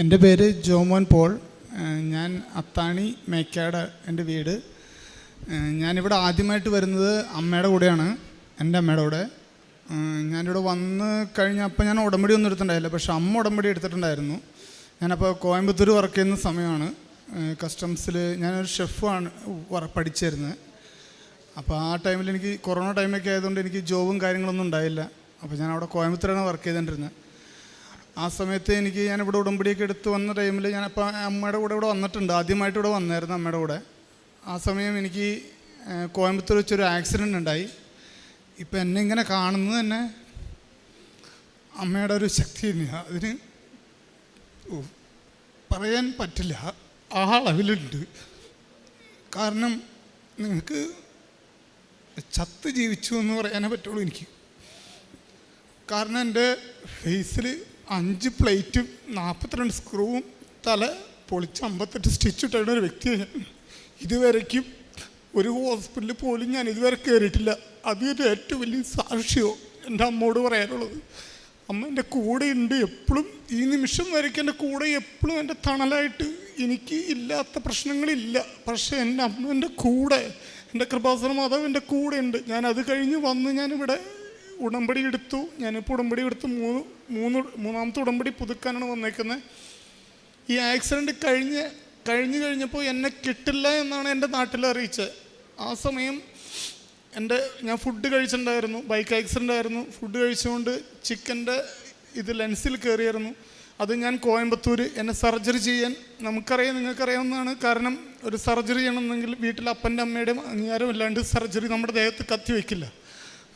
എന്റെ പേര് ജോമോൻ പോൾ. ഞാൻ അത്താണി മേക്കാട് എന്റെ വീട്. ഞാനിവിടെ ആദ്യമായിട്ട് വരുന്നത് അമ്മയുടെ കൂടെയാണ് എന്റെ അമ്മയുടെ കൂടെ. ഞാനിവിടെ വന്ന് കഴിഞ്ഞപ്പോൾ ഞാൻ ഉടമ്പടി ഒന്നും എടുത്തിട്ടുണ്ടായില്ല പക്ഷെ അമ്മ ഉടമ്പടി എടുത്തിട്ടുണ്ടായിരുന്നു. ഞാനപ്പോൾ കോയമ്പത്തൂർ വർക്ക് ചെയ്യുന്ന സമയമാണ്. കസ്റ്റംസിൽ ഞാനൊരു ഷെഫാണ് പഠിച്ചിരുന്നത്. അപ്പോൾ ആ ടൈമിൽ എനിക്ക് കൊറോണ ടൈമൊക്കെ ആയതുകൊണ്ട് എനിക്ക് ജോബും കാര്യങ്ങളൊന്നും ഉണ്ടായില്ല. അപ്പോൾ ഞാൻ അവിടെ കോയമ്പത്തൂരാണ് വർക്ക് ചെയ്തുകൊണ്ടിരുന്നത് ആ സമയത്ത് എനിക്ക് ഞാൻ ഇവിടെ ഉടമ്പടിയൊക്കെ എടുത്ത് വന്ന ടൈമിൽ ഞാനപ്പോൾ അമ്മയുടെ കൂടെ ഇവിടെ വന്നിട്ടുണ്ട്. ആദ്യമായിട്ട് ഇവിടെ വന്നായിരുന്നു അമ്മയുടെ കൂടെ. ആ സമയം എനിക്ക് കോയമ്പത്തൂർ വെച്ചൊരു ആക്സിഡന്റ് ഉണ്ടായി. ഇപ്പം എന്നെ ഇങ്ങനെ കാണുന്നത് തന്നെ അമ്മയുടെ ഒരു ശക്തി തന്നെയാണ് അതിന് പറയാൻ പറ്റില്ല. ആ അളവിലുണ്ട്. കാരണം നിങ്ങൾക്ക് ചത്ത് ജീവിച്ചു എന്ന് പറയാനേ പറ്റുള്ളൂ എനിക്ക്. കാരണം എന്റെ ഫേസിൽ അഞ്ച് പ്ലേറ്റും നാൽപ്പത്തിരണ്ട് സ്ക്രൂവും തല പൊളിച്ച് അമ്പത്തെട്ട് സ്റ്റിച്ച് ഇട്ടുള്ള ഒരു വ്യക്തിയാണ് ഇതുവരയ്ക്കും ഒരു ഹോസ്പിറ്റലിൽ പോലും ഞാൻ ഇതുവരെ കയറിയിട്ടില്ല അതൊരു ഏറ്റവും വലിയ സാക്ഷ്യമോ എന്റെ അമ്മോട് പറയാനുള്ളത് അമ്മ എന്റെ കൂടെ ഉണ്ട് എപ്പോഴും ഈ നിമിഷം വരയ്ക്ക് എന്റെ കൂടെ എപ്പോഴും എന്റെ തണലായിട്ട് എനിക്ക് ഇല്ലാത്ത പ്രശ്നങ്ങളില്ല. പക്ഷേ എന്റെ അമ്മ എന്റെ കൂടെ എന്റെ കൃപാസന മാതാവ് എന്റെ കൂടെ ഉണ്ട്. ഞാൻ അത് കഴിഞ്ഞ് വന്ന് ഞാനിവിടെ ഉടമ്പടി എടുത്തു. ഞാനിപ്പോൾ ഉടമ്പടി എടുത്ത് മൂന്ന് മൂന്ന് മൂന്നാമത്തെ ഉടമ്പടി പുതുക്കാനാണ് വന്നേക്കുന്നത് ഈ ആക്സിഡന്റ് കഴിഞ്ഞ് കഴിഞ്ഞ് കഴിഞ്ഞപ്പോൾ എന്നെ കിട്ടില്ല എന്നാണ് എന്റെ നാട്ടിൽ അറിയിച്ചത്. ആ സമയം എന്റെ ഞാൻ ഫുഡ് കഴിച്ചിട്ടുണ്ടായിരുന്നു. ബൈക്ക് ആക്സിഡന്റ് ആയിരുന്നു. ഫുഡ് കഴിച്ചുകൊണ്ട് ചിക്കന്റെ ഇത് ലെൻസിൽ കയറിയായിരുന്നു അത് ഞാൻ കോയമ്പത്തൂർ എന്നെ സർജറി ചെയ്യാൻ നമുക്കറിയാം നിങ്ങൾക്കറിയാവുന്നതാണ്. കാരണം ഒരു സർജറി ചെയ്യണമെന്നെങ്കിൽ വീട്ടിൽ അപ്പന്റെ അമ്മയുടെയും അംഗീകാരം ഇല്ലാണ്ട് സർജറി നമ്മുടെ ദേഹത്ത് കത്തി വയ്ക്കില്ല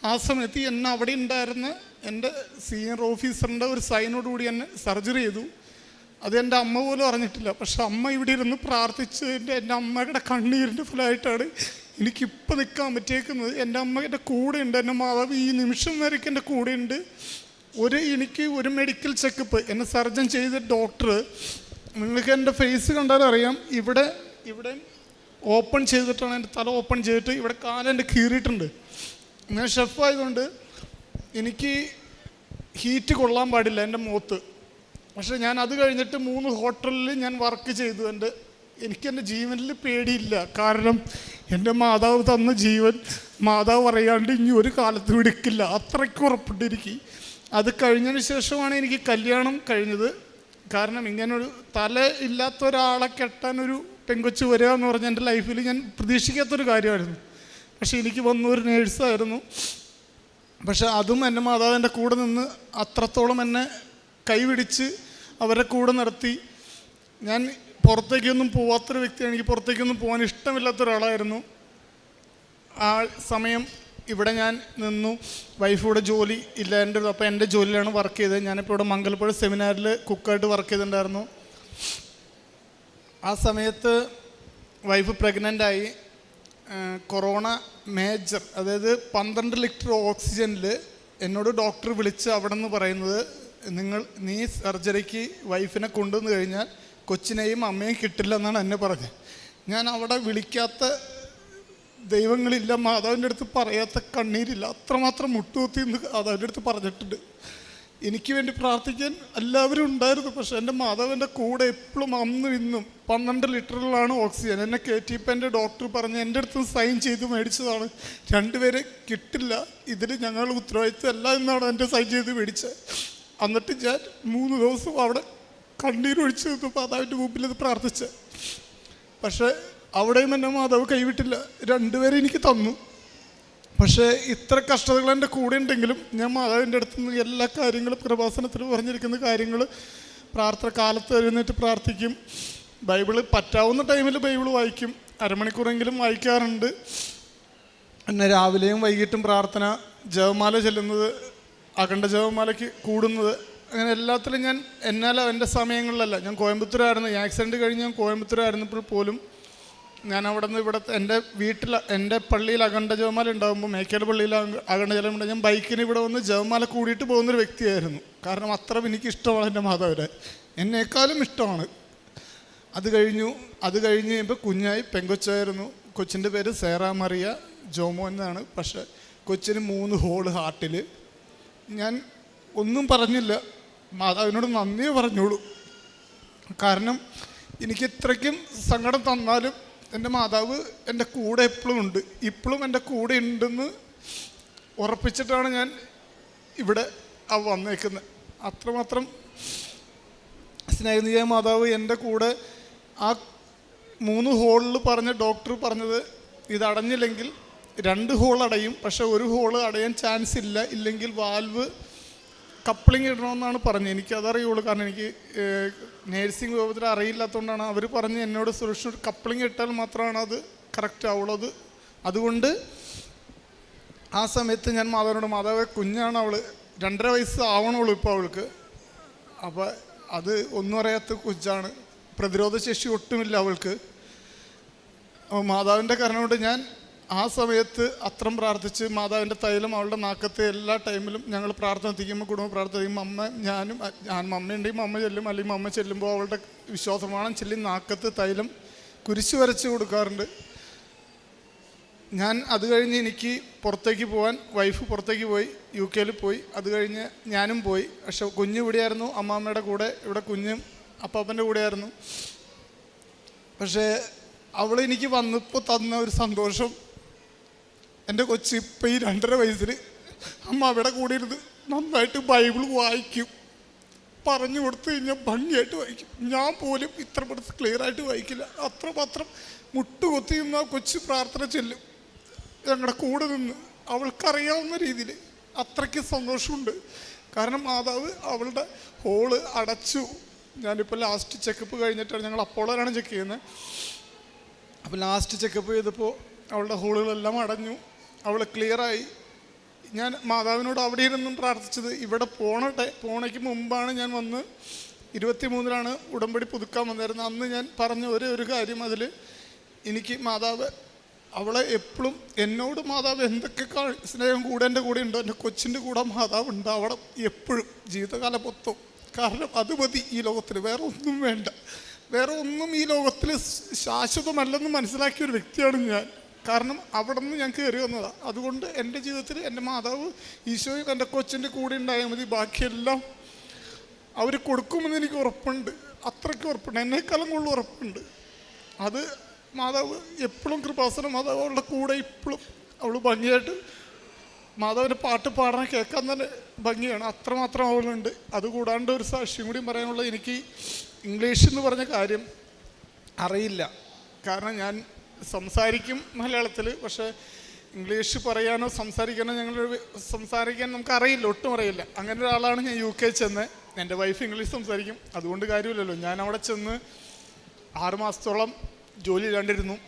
ആ സമയത്ത് എന്നെ അവിടെ ഉണ്ടായിരുന്ന എന്റെ സീനിയർ ഓഫീസറിന്റെ ഒരു സൈനോടുകൂടി എന്നെ സർജറി ചെയ്തു. അത് എന്റെ അമ്മ പോലും അറിഞ്ഞിട്ടില്ല. പക്ഷെ അമ്മ ഇവിടെ ഇരുന്ന് പ്രാർത്ഥിച്ചതിന്റെ എന്റെ അമ്മയുടെ കണ്ണീരിന്റെ ഫലമായിട്ടാണ് എനിക്കിപ്പോൾ നിൽക്കാൻ പറ്റിയേക്കുന്നത്. എന്റെ അമ്മ എന്റെ കൂടെ ഉണ്ട് എന്റെ മാതാവ് ഈ നിമിഷം വരയ്ക്ക് എന്റെ കൂടെ ഉണ്ട് ഒരു എനിക്ക് ഒരു മെഡിക്കൽ ചെക്കപ്പ് എന്നെ സർജൻ ചെയ്ത ഡോക്ടർ നിങ്ങൾക്ക് എന്റെ ഫേസ് കണ്ടാൽ അറിയാം. ഇവിടെ ഇവിടെ ഓപ്പൺ ചെയ്തിട്ടാണ് എന്റെ തല ഓപ്പൺ ചെയ്തിട്ട് ഇവിടെ കാലെന്റെ കീറിയിട്ടുണ്ട്. ഞാൻ ഷെഫായതുകൊണ്ട് എനിക്ക് ഹീറ്റ് കൊള്ളാൻ പാടില്ല എന്റെ മുഖത്ത് പക്ഷെ ഞാൻ അത് കഴിഞ്ഞിട്ട് മൂന്ന് ഹോട്ടലിൽ ഞാൻ വർക്ക് ചെയ്തു. എന്റെ എനിക്ക് എന്റെ ജീവനിൽ പേടിയില്ല. കാരണം എന്റെ മാതാവ് തന്ന ജീവൻ മാതാവ് പറയാണ്ട് ഇനി ഒരു കാലത്തും എടുക്കില്ല. അത്രയ്ക്ക് ഉറപ്പിട്ടിരിക്കും. അത് കഴിഞ്ഞതിന് ശേഷമാണ് എനിക്ക് കല്യാണം കഴിഞ്ഞത്. കാരണം ഇങ്ങനൊരു തല ഇല്ലാത്ത ഒരാളെ കെട്ടാൻ ഒരു പെങ്കൊച്ച് വരിക എന്ന് പറഞ്ഞ എന്റെ ലൈഫിൽ ഞാൻ പ്രതീക്ഷിക്കാത്തൊരു കാര്യമായിരുന്നു. പക്ഷേ എനിക്ക് വന്ന ഒരു നേഴ്സായിരുന്നു. പക്ഷെ അതും എന്റെ മാതാവ് എന്റെ കൂടെ നിന്ന് അത്രത്തോളം എന്നെ കൈവിടിച്ച് അവരെ കൂടെ നടത്തി. ഞാൻ പുറത്തേക്കൊന്നും പോവാത്തൊരു വ്യക്തിയാണ്. എനിക്ക് പുറത്തേക്കൊന്നും പോകാൻ ഇഷ്ടമില്ലാത്ത ഒരാളായിരുന്നു. ആ സമയം ഇവിടെ ഞാൻ നിന്നു. വൈഫ് ജോലി ജോലി ഇല്ലാണ്ട് അപ്പോൾ എന്റെ ജോലിയിലാണ് വർക്ക് ചെയ്തത്. ഞാനിപ്പോൾ ഇവിടെ മംഗലപ്പുഴ സെമിനാറിൽ കുക്കായിട്ട് വർക്ക് ചെയ്തിട്ടുണ്ടായിരുന്നു. ആ സമയത്ത് വൈഫ് പ്രഗ്നന്റ് ആയി കൊറോണ മേജർ അതായത് പന്ത്രണ്ട് ലിറ്റർ ഓക്സിജനിൽ എന്നോട് ഡോക്ടർ വിളിച്ച് അവിടെ നിന്ന് പറയുന്നത് നിങ്ങൾ നീ സർജറിക്ക് വൈഫിനെ കൊണ്ടുവന്നു കഴിഞ്ഞാൽ കൊച്ചിനെയും അമ്മയും കിട്ടില്ല എന്നാണ് എന്നെ പറഞ്ഞത്. ഞാൻ അവിടെ വിളിക്കാത്ത ദൈവങ്ങളില്ല മാതാവിന്റെ അടുത്ത് പറയാത്ത കണ്ണീരില്ല അത്രമാത്രം മുട്ടുകുത്തി എന്ന് മാതാവിന്റെ അടുത്ത് പറഞ്ഞിട്ടുണ്ട്. എനിക്ക് വേണ്ടി പ്രാർത്ഥിക്കാൻ എല്ലാവരും ഉണ്ടായിരുന്നു. പക്ഷെ എന്റെ മാതാവിന്റെ കൂടെ എപ്പോഴും അന്നും ഇന്നും പന്ത്രണ്ട് ലിറ്ററിലാണ് ഓക്സിജൻ. എന്നെ കയറ്റിയപ്പോൾ എന്റെ ഡോക്ടർ പറഞ്ഞ് എന്റെ അടുത്ത് സൈൻ ചെയ്ത് മേടിച്ചതാണ്. രണ്ടുപേരെ കിട്ടില്ല. ഇതിൽ ഞങ്ങൾ ഉത്തരവാദിത്വം അല്ല എന്നാണ് എന്റെ സൈൻ ചെയ്ത് മേടിച്ചത്. എന്നിട്ട് ഞാൻ മൂന്ന് ദിവസം അവിടെ കണ്ണീരൊഴിച്ച് നിന്ന് മാതാവിന്റെ മുമ്പിൽ ഇത് പ്രാർത്ഥിച്ചത്. പക്ഷേ അവിടെയും എന്റെ മാതാവ് കൈവിട്ടില്ല. രണ്ടുപേരെ എനിക്ക് തന്നു. പക്ഷേ ഇത്ര കഷ്ടതകൾ എന്റെ കൂടെ ഉണ്ടെങ്കിലും ഞാൻ മാതാവിന്റെ അടുത്ത് നിന്ന് എല്ലാ കാര്യങ്ങളും പ്രഭാസനത്തിൽ പറഞ്ഞിരിക്കുന്ന കാര്യങ്ങൾ പ്രാർത്ഥന കാലത്ത് എഴുന്നേറ്റ് പ്രാർത്ഥിക്കും. ബൈബിൾ പറ്റാവുന്ന ടൈമിൽ ബൈബിൾ വായിക്കും. അരമണിക്കൂറെങ്കിലും വായിക്കാറുണ്ട്. പിന്നെ രാവിലെയും വൈകിട്ടും പ്രാർത്ഥന ജപമാല ചെല്ലുന്നത് അഖണ്ഡ ജപമാലയ്ക്ക് കൂടുന്നത് അങ്ങനെ എല്ലാത്തിലും ഞാൻ എന്നാലും എന്റെ സമയങ്ങളിലല്ല. ഞാൻ കോയമ്പത്തൂരായിരുന്നു. ആക്സിഡന്റ് കഴിഞ്ഞ് ഞാൻ കോയമ്പത്തൂരായിരുന്നപ്പോൾ പോലും ഞാൻ അവിടെ നിന്ന് ഇവിടെ എന്റെ വീട്ടിൽ എന്റെ പള്ളിയിൽ അഖണ്ഡ ജവമാല ഉണ്ടാകുമ്പോൾ മേക്കൽ പള്ളിയിൽ അഖ- അഖണ്ഡ ജലം ഉണ്ട് ഞാൻ ബൈക്കിന് ഇവിടെ വന്ന് ജവമാല കൂടിയിട്ട് പോകുന്നൊരു വ്യക്തിയായിരുന്നു. കാരണം അത്ര എനിക്ക് ഇഷ്ടമാണ് എന്റെ മാതാവിനെ. എന്നേക്കാളും ഇഷ്ടമാണ്. അത് കഴിഞ്ഞു അത് കഴിഞ്ഞ് കഴിയുമ്പോൾ കുഞ്ഞായി പെങ്കൊച്ചായിരുന്നു. കൊച്ചിന്റെ പേര് സേറ മറിയ ജോമോ എന്നാണ്. പക്ഷേ കൊച്ചിന് മൂന്ന് ഹോൾ ഹാർട്ടിൽ. ഞാൻ ഒന്നും പറഞ്ഞില്ല. മാതാവിനോട് നന്ദിയേ പറഞ്ഞോളൂ. കാരണം എനിക്ക് ഇത്രയ്ക്കും സങ്കടം തന്നാലും എന്റെ മാതാവ് എന്റെ കൂടെ എപ്പോഴും ഉണ്ട്. ഇപ്പോഴും എന്റെ കൂടെ ഉണ്ടെന്ന് ഉറപ്പിച്ചിട്ടാണ് ഞാൻ ഇവിടെ വന്നേക്കുന്നത്. അത്രമാത്രം സ്നേഹനിധിയായ മാതാവ് എന്റെ കൂടെ ആ മൂന്ന് ഹോളിൽ പറഞ്ഞ ഡോക്ടർ പറഞ്ഞത് ഇതടഞ്ഞില്ലെങ്കിൽ രണ്ട് ഹോൾ അടയും പക്ഷെ ഒരു ഹോൾ അടയാൻ ചാൻസ് ഇല്ല. ഇല്ലെങ്കിൽ വാൽവ് കപ്ലിംഗ് ഇടണമെന്നാണ് പറഞ്ഞത്. എനിക്ക് അതറിയുള്ളൂ. കാരണം എനിക്ക് നേഴ്സിംഗ് വിഭാഗത്തിൽ അറിയില്ലാത്തതുകൊണ്ടാണ് അവർ പറഞ്ഞ് എന്നോട് സുരക്ഷ കപ്ലിംഗ് ഇട്ടാൽ മാത്രമാണ് അത് കറക്റ്റ് ആവുള്ളത് അത് അതുകൊണ്ട് ആ സമയത്ത് ഞാൻ മാതാവിനോട് മാതാവ് കുഞ്ഞാണ് അവൾ രണ്ടര വയസ്സ് ആവണുള്ളൂ ഇപ്പോൾ അവൾക്ക്. അപ്പോൾ അത് ഒന്നും അറിയാത്ത കുഞ്ഞാണ്. പ്രതിരോധശേഷി ഒട്ടുമില്ല അവൾക്ക്. മാതാവിന്റെ കാരണം കൊണ്ട് ഞാൻ ആ സമയത്ത് അത്രം പ്രാർത്ഥിച്ച് മാതാവിന്റെ തൈലം അവളുടെ നാക്കത്തെ എല്ലാ ടൈമിലും ഞങ്ങൾ പ്രാർത്ഥന എത്തിക്കുമ്പോൾ കുടുംബ പ്രാർത്ഥിക്കുമ്പോൾ അമ്മ ഞാനും ഞാൻ മമ്മയുണ്ടെങ്കിൽ അമ്മ ചെല്ലും അല്ലെങ്കിൽ അമ്മ ചെല്ലുമ്പോൾ അവളുടെ വിശ്വാസമാണ് ചെല്ലി നാക്കത്ത് തൈലം കുരിശ് വരച്ച് കൊടുക്കാറുണ്ട്. ഞാൻ അത് കഴിഞ്ഞ് എനിക്ക് പുറത്തേക്ക് പോകാൻ വൈഫ് പുറത്തേക്ക് പോയി യു കെയിൽ പോയി. അത് കഴിഞ്ഞ് ഞാനും പോയി. പക്ഷെ കുഞ്ഞ് ഇവിടെയായിരുന്നു അമ്മാമ്മയുടെ കൂടെ ഇവിടെ കുഞ്ഞും അപ്പാപ്പന്റെ കൂടെയായിരുന്നു. പക്ഷേ അവൾ എനിക്ക് വന്നപ്പോൾ തന്ന ഒരു സന്തോഷം എന്റെ കൊച്ചു ഇപ്പം ഈ രണ്ടര വയസ്സിൽ അമ്മ അവിടെ കൂടെ ഇരുന്ന് നന്നായിട്ട് ബൈബിൾ വായിക്കും. പറഞ്ഞു കൊടുത്തു കഴിഞ്ഞാൽ ഭംഗിയായിട്ട് വായിക്കും. ഞാൻ പോലും ഇത്ര പെടുത്ത് ക്ലിയർ ആയിട്ട് വായിക്കില്ല. അത്രമാത്രം മുട്ടുകൊത്തി നിന്ന് ആ കൊച്ചു പ്രാർത്ഥന ചെല്ലും. ഞങ്ങളുടെ കൂടെ നിന്ന് അവൾക്കറിയാവുന്ന രീതിയിൽ അത്രയ്ക്ക് സന്തോഷമുണ്ട്. കാരണം മാതാവ് അവളുടെ ഹോൾ അടച്ചു. ഞാനിപ്പോൾ ലാസ്റ്റ് ചെക്കപ്പ് കഴിഞ്ഞിട്ടാണ് ഞങ്ങൾ അപ്പോളാണ് ചെക്ക് ചെയ്യുന്നത്. അപ്പോൾ ലാസ്റ്റ് ചെക്കപ്പ് ചെയ്തപ്പോൾ അവളുടെ ഹോളുകളെല്ലാം അടഞ്ഞു. അവൾ ക്ലിയറായി. ഞാൻ മാതാവിനോട് അവിടെ ഇരുന്നും പ്രാർത്ഥിച്ചത് ഇവിടെ പോണട്ടെ പോണയ്ക്ക് മുമ്പാണ് ഞാൻ വന്ന് ഇരുപത്തി മൂന്നിലാണ് ഉടമ്പടി പുതുക്കാൻ വന്നിരുന്നത്. അന്ന് ഞാൻ പറഞ്ഞ ഒരേ ഒരു കാര്യം അതിൽ എനിക്ക് മാതാവ് അവളെ എപ്പോഴും എന്നോട് മാതാവ് എന്തൊക്കെ സ്നേഹം കൂടെ എന്റെ കൂടെ ഉണ്ടോ എന്റെ കൊച്ചിന്റെ കൂടെ മാതാവ് ഉണ്ട് അവിടെ എപ്പോഴും ജീവിതകാല മൊത്തം. കാരണം അത് മതി ഈ ലോകത്തിൽ വേറെ ഒന്നും വേണ്ട. വേറെ ഒന്നും ഈ ലോകത്തിൽ ശാശ്വതമല്ലെന്ന് മനസ്സിലാക്കിയ ഒരു വ്യക്തിയാണ് ഞാൻ. കാരണം അവിടെ നിന്ന് ഞാൻ കയറി വന്നതാണ് അതുകൊണ്ട് എന്റെ ജീവിതത്തിൽ എന്റെ മാതാവ് ഈശോയും എന്റെ കൊച്ചിന്റെ കൂടെ ഉണ്ടായാൽ മതി. ബാക്കിയെല്ലാം അവർ കൊടുക്കുമെന്ന് എനിക്ക് ഉറപ്പുണ്ട്. അത്രയ്ക്ക് ഉറപ്പുണ്ട്. എന്നെക്കാളും കൂടുതൽ ഉറപ്പുണ്ട്. അത് മാതാവ് എപ്പോഴും കൃപാസന മാതാവ് അവളുടെ കൂടെ ഇപ്പോഴും അവൾ ഭംഗിയായിട്ട് മാതാവിന്റെ പാട്ട് പാടാൻ കേൾക്കാൻ തന്നെ ഭംഗിയാണ്. അത്രമാത്രം അവളുണ്ട്. അതുകൂടാണ്ട് ഒരു സാക്ഷ്യം കൂടി പറയാനുള്ളത് എനിക്ക് ഇംഗ്ലീഷ് എന്ന് പറഞ്ഞ കാര്യം അറിയില്ല. കാരണം ഞാൻ സംസാരിക്കും മലയാളത്തിൽ പക്ഷേ ഇംഗ്ലീഷ് പറയാനോ സംസാരിക്കാനോ ഞങ്ങൾ സംസാരിക്കാൻ നമുക്ക് അറിയില്ല ഒട്ടും അറിയില്ല. അങ്ങനെ ഒരാളാണ് ഞാൻ യു കെ ചെന്ന് എന്റെ വൈഫ് ഇംഗ്ലീഷ് സംസാരിക്കും. അതുകൊണ്ട് കാര്യമില്ലല്ലോ. ഞാൻ അവിടെ ചെന്ന് ആറ് മാസത്തോളം ജോലി ഇല്ലാണ്ടിരുന്നു.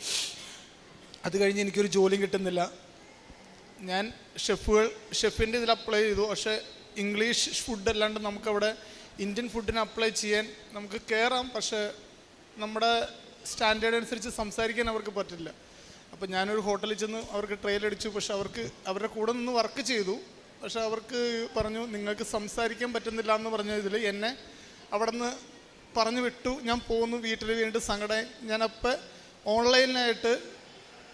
അത് കഴിഞ്ഞ് എനിക്കൊരു ജോലിയും കിട്ടുന്നില്ല. ഞാൻ ഷെഫുകൾ ഷെഫിന്റെ ഇതിൽ അപ്ലൈ ചെയ്തു. പക്ഷേ ഇംഗ്ലീഷ് ഫുഡ് അല്ലാണ്ട് നമുക്കവിടെ ഇന്ത്യൻ ഫുഡിന് അപ്ലൈ ചെയ്യാൻ നമുക്ക് കയറാം പക്ഷേ നമ്മുടെ സ്റ്റാൻഡേർഡ് അനുസരിച്ച് സംസാരിക്കാൻ അവർക്ക് പറ്റില്ല. അപ്പോൾ ഞാനൊരു ഹോട്ടലിൽ ചെന്ന് അവർക്ക് ട്രെയിൽ അടിച്ചു. പക്ഷെ അവർക്ക് അവരുടെ കൂടെ നിന്ന് വർക്ക് ചെയ്തു. പക്ഷെ അവർക്ക് പറഞ്ഞു നിങ്ങൾക്ക് സംസാരിക്കാൻ പറ്റുന്നില്ല എന്ന് പറഞ്ഞ ഇതിൽ എന്നെ അവിടെ നിന്ന് പറഞ്ഞു വിട്ടു. ഞാൻ പോകുന്നു വീട്ടിൽ വീണ്ടും സങ്കടം ഞാനപ്പോൾ ഓൺലൈനായിട്ട്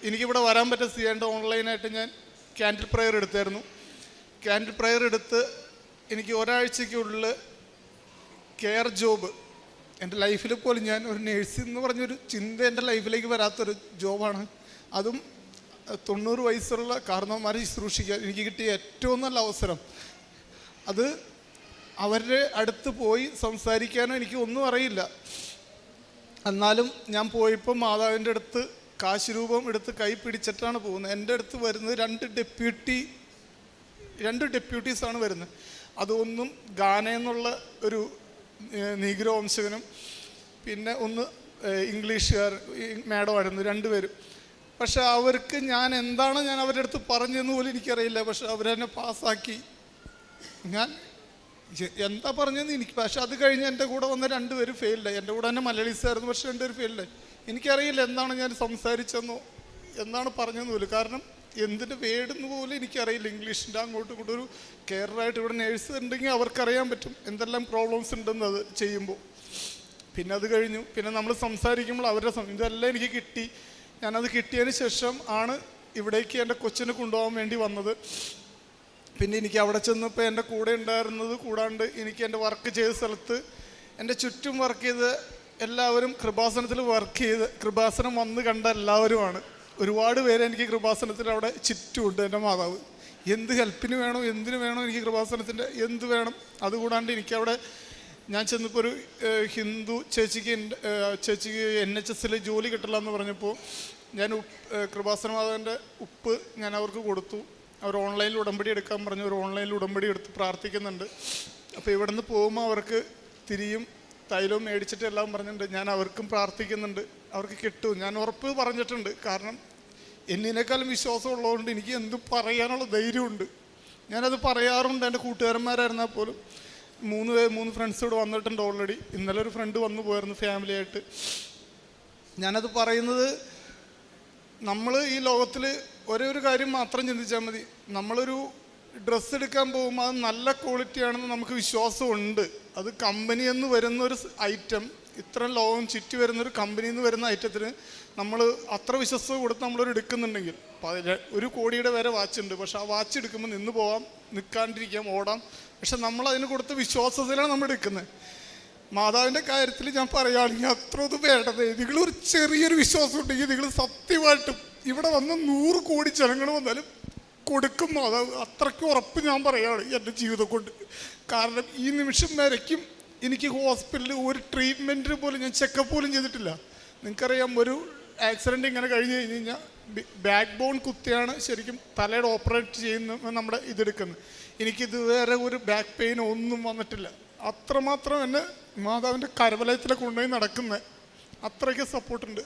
എനിക്കിവിടെ വരാൻ പറ്റുന്ന ചെയ്യാണ്ട് ഓൺലൈനായിട്ട് ഞാൻ ക്യാൻഡിൽ പ്രയർ എടുത്തായിരുന്നു. ക്യാൻഡിൽ പ്രയർ എടുത്ത് എനിക്ക് ഒരാഴ്ചയ്ക്കുള്ളിൽ കെയർ ജോബ് എന്റെ ലൈഫിൽ പോലും ഞാൻ ഒരു നേഴ്സ് എന്ന് പറഞ്ഞൊരു ചിന്ത എന്റെ ലൈഫിലേക്ക് വരാത്തൊരു ജോബാണ്. അതും തൊണ്ണൂറ് വയസ്സുള്ള കാരണവന്മാരെ ശുശ്രൂഷിക്കാൻ എനിക്ക് കിട്ടിയ ഏറ്റവും നല്ല അവസരം. അത് അവരുടെ അടുത്ത് പോയി സംസാരിക്കാനോ എനിക്ക് ഒന്നും അറിയില്ല. എന്നാലും ഞാൻ പോയപ്പോൾ മാതാവിന്റെ അടുത്ത് കാശ് രൂപം എടുത്ത് കൈ പിടിച്ചിട്ടാണ് പോകുന്നത്. എന്റെ അടുത്ത് വരുന്നത് രണ്ട് ഡെപ്യൂട്ടി രണ്ട് ഡെപ്യൂട്ടീസാണ് വരുന്നത്. അതൊന്നും ഗാന എന്നുള്ള ഒരു നീഗ്രോ വംശകനും പിന്നെ ഒന്ന് ഇംഗ്ലീഷുകാർ മാഡമായിരുന്നു രണ്ടുപേരും. പക്ഷെ അവർക്ക് ഞാൻ എന്താണ് ഞാൻ അവരുടെ അടുത്ത് പറഞ്ഞതെന്ന് പോലും എനിക്കറിയില്ല. പക്ഷെ അവരെന്നെ പാസ്സാക്കി. ഞാൻ എന്താ പറഞ്ഞതെന്ന് എനിക്ക് പക്ഷെ അത് കഴിഞ്ഞ് എന്റെ കൂടെ വന്ന രണ്ടുപേരും ഫെയിലായി എന്റെ കൂടെ തന്നെ മലയാളീസായിരുന്നു പക്ഷെ രണ്ടുപേരും ഫെയിലായി എനിക്കറിയില്ല എന്താണ് ഞാൻ സംസാരിച്ചെന്നോ എന്താണ് പറഞ്ഞതെന്ന് പോലും. കാരണം എന്തിന്റെ വേടെന്ന് പോലും എനിക്കറിയില്ല. ഇംഗ്ലീഷിന്റെ അങ്ങോട്ടും ഇങ്ങോട്ടും ഒരു കെയറായിട്ട് ഇവിടെ നേഴ്സ് ഉണ്ടെങ്കിൽ അവർക്കറിയാൻ പറ്റും എന്തെല്ലാം പ്രോബ്ലംസ് ഉണ്ടെന്ന് അത് ചെയ്യുമ്പോൾ. പിന്നെ അത് കഴിഞ്ഞു. പിന്നെ നമ്മൾ സംസാരിക്കുമ്പോൾ അവരുടെ ഇതെല്ലാം എനിക്ക് കിട്ടി. ഞാനത് കിട്ടിയതിന് ശേഷം ആണ് ഇവിടേക്ക് എന്റെ കൊച്ചിനെ കൊണ്ടുപോകാൻ വേണ്ടി വന്നത്. പിന്നെ എനിക്ക് അവിടെ ചെന്നപ്പോൾ എന്റെ കൂടെ ഉണ്ടായിരുന്നത് കൂടാണ്ട് എനിക്ക് എന്റെ വർക്ക് ചെയ്ത സ്ഥലത്ത് എന്റെ ചുറ്റും വർക്ക് ചെയ്ത് എല്ലാവരും കൃപാസനത്തിൽ വർക്ക് ചെയ്ത് കൃപാസനം വന്ന് കണ്ട എല്ലാവരുമാണ്. ഒരുപാട് പേര് എനിക്ക് കൃപാസനത്തിൽ അവിടെ ചുറ്റുമുണ്ട് എന്റെ മാതാവ്. എന്ത് ഹെൽപ്പിന് വേണോ എന്തിന് വേണോ എനിക്ക് കൃപാസനത്തിന്റെ എന്ത് വേണം അതുകൂടാണ്ട് എനിക്കവിടെ ഞാൻ ചെന്നപ്പോൾ ഒരു ഹിന്ദു ചേച്ചിക്ക് ചേച്ചിക്ക് എൻ എച്ച് എസ്സിൽ ജോലി കിട്ടില്ല എന്ന് പറഞ്ഞപ്പോൾ ഞാൻ കൃപാസന മാതാവിന്റെ ഉപ്പ് ഞാൻ അവർക്ക് കൊടുത്തു. അവർ ഓൺലൈനിൽ ഉടമ്പടി എടുക്കാൻ പറഞ്ഞു. അവർ ഓൺലൈനിൽ ഉടമ്പടി എടുത്ത് പ്രാർത്ഥിക്കുന്നുണ്ട്. അപ്പോൾ ഇവിടെ നിന്ന് പോകുമ്പോൾ അവർക്ക് തിരിയും തൈലവും മേടിച്ചിട്ട് എല്ലാം പറഞ്ഞിട്ടുണ്ട്. ഞാൻ അവർക്കും പ്രാർത്ഥിക്കുന്നുണ്ട്. അവർക്ക് കിട്ടും. ഞാൻ ഉറപ്പ് പറഞ്ഞിട്ടുണ്ട്. കാരണം എന്നിനേക്കാളും വിശ്വാസം ഉള്ളതുകൊണ്ട് എനിക്ക് എന്തും പറയാനുള്ള ധൈര്യമുണ്ട്. ഞാനത് പറയാറുണ്ട് എന്റെ കൂട്ടുകാരന്മാരായിരുന്നാൽ പോലും. മൂന്ന് പേര് മൂന്ന് ഫ്രണ്ട്സ് വന്നിട്ടുണ്ട് ഓൾറെഡി ഇന്നലെ ഒരു ഫ്രണ്ട് വന്നു പോയിരുന്നു ഫാമിലി ആയിട്ട്. ഞാനത് പറയുന്നത് നമ്മൾ ഈ ലോകത്തിൽ ഒരേ ഒരു കാര്യം മാത്രം ചിന്തിച്ചാൽ മതി. നമ്മളൊരു ഡ്രസ്സ് എടുക്കാൻ പോകുമ്പോൾ അത് നല്ല ക്വാളിറ്റി ആണെന്ന് നമുക്ക് വിശ്വാസമുണ്ട്. അത് കമ്പനി എന്ന് വരുന്ന ഒരു ഐറ്റം ഇത്രയും ലോകം ചുറ്റി വരുന്ന ഒരു കമ്പനിയിൽ നിന്ന് വരുന്ന ഐറ്റത്തിന് നമ്മൾ അത്ര വിശ്വസ്തത കൊടുത്ത് നമ്മളൊരു എടുക്കുന്നുണ്ടെങ്കിൽ. ഒരു കോടിയുടെ വരെ വാച്ച് ഉണ്ട് പക്ഷെ ആ വാച്ച് എടുക്കുമ്പോൾ നിന്ന് പോവാം നിൽക്കാണ്ടിരിക്കാം ഓടാം. പക്ഷെ നമ്മൾ അതിന് കൊടുത്ത വിശ്വാസത്തിലാണ് നമ്മൾ എടുക്കുന്നത് മാതാവിന്റെ കാര്യത്തിൽ ഞാൻ പറയുകയാണെങ്കിൽ അത്ര ഇത് വേണ്ടത്. നിങ്ങൾ ഒരു ചെറിയൊരു വിശ്വാസം ഉണ്ടെങ്കിൽ നിങ്ങൾ സത്യമായിട്ടും ഇവിടെ വന്ന് നൂറ് കോടി ജനങ്ങൾ വന്നാലും കൊടുക്കും. മാതാവ് അത്രയ്ക്ക് ഉറപ്പ് ഞാൻ പറയുകയാണ് എന്റെ ജീവിതം കൊണ്ട്. കാരണം ഈ നിമിഷം വരയ്ക്കും എനിക്ക് ഹോസ്പിറ്റലിൽ ഒരു ട്രീറ്റ്മെന്റിന് പോലും ഞാൻ ചെക്കപ്പ് പോലും ചെയ്തിട്ടില്ല. നിങ്ങൾക്കറിയാം ഒരു ആക്സിഡന്റ് ഇങ്ങനെ കഴിഞ്ഞ് കഴിഞ്ഞ് കഴിഞ്ഞാൽ ബാക്ക് ബോൺ കുത്തിയാണ് ശരിക്കും തലയുടെ ഓപ്പറേറ്റ് ചെയ്യുന്ന നമ്മുടെ ഇതെടുക്കുന്നത്. എനിക്കിതുവരെ ഒരു ബാക്ക് പെയിൻ ഒന്നും വന്നിട്ടില്ല. അത്രമാത്രം എന്നെ മാതാവിന്റെ കരവലയത്തിലെ കൊണ്ടുപോയി നടക്കുന്നത് അത്രയ്ക്ക് സപ്പോർട്ടുണ്ട്